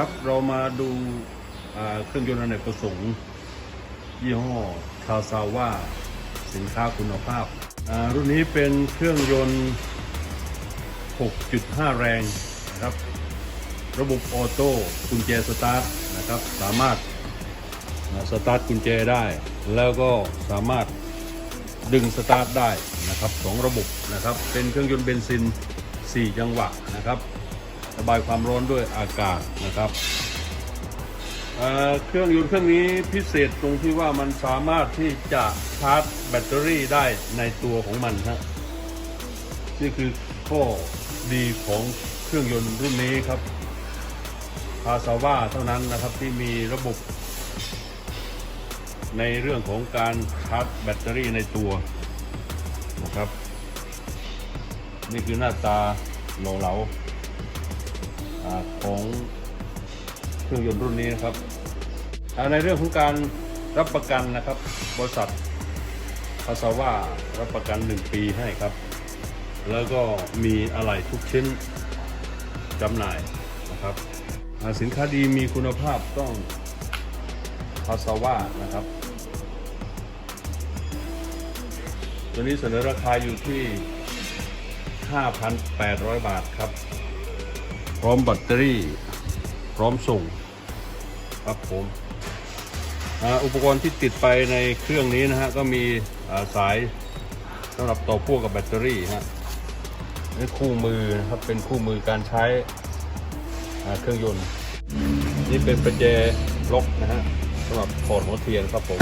ครับเรามาดูเครื่องยนต์อเนกประสงค์ ยี่ห้อคาซาว่าสินค้าคุณภาพ รุ่นนี้เป็นเครื่องยนต์ 6.5 แรงนะครับ ระบบออโต้กุญแจสตาร์ทนะครับ สามารถสตาร์ทกุญแจได้ แล้วก็สามารถดึงสตาร์ทได้นะครับสองระบบนะครับ เป็นเครื่องยนต์เบนซิน 4 จังหวะนะครับ ระบายความร้อนด้วยอากาศนะครับเเครื่องยนต์เครื่องนี้พิเศษตรงที่ว่ามันสามารถที่จะชาร์จแบตเตอรี่ได้ในตัวของมันฮะนี่คือข้อดีของเครื่องยนต์รุ่นนี้ครับพาซาว่าเท่านั้นนะครับที่มีระบบ ในเรื่องของการชาร์จแบตเตอรี่ในตัวนะครับ นี่คือหน้าตาโลเหลา ของเครื่องยนต์รุ่นนี้นะครับในเรื่องของการรับประกันนะครับ บริษัทคาซาว่ารับประกัน 1 ปีให้ครับ แล้วก็มีอะไหล่ทุกชิ้นจำหน่ายนะครับสินค้าดีมีคุณภาพต้องคาซาว่านะครับตัวนี้เสนอราคาอยู่ที่ 5,800 บาทครับ ร้อมแบตเตอรี่ พร้อมส่ง ครับผมอุปกรณ์ที่ติดไปในเครื่องนี้นะฮะ ก็มีสายสำหรับต่อพ่วงกับแบตเตอรี่ฮะนี่คู่มือนะครับเป็นคู่มือการใช้เครื่องยนต์ นี่เป็นประแจล็อกนะฮะสำหรับถอดหัวเทียนครับผม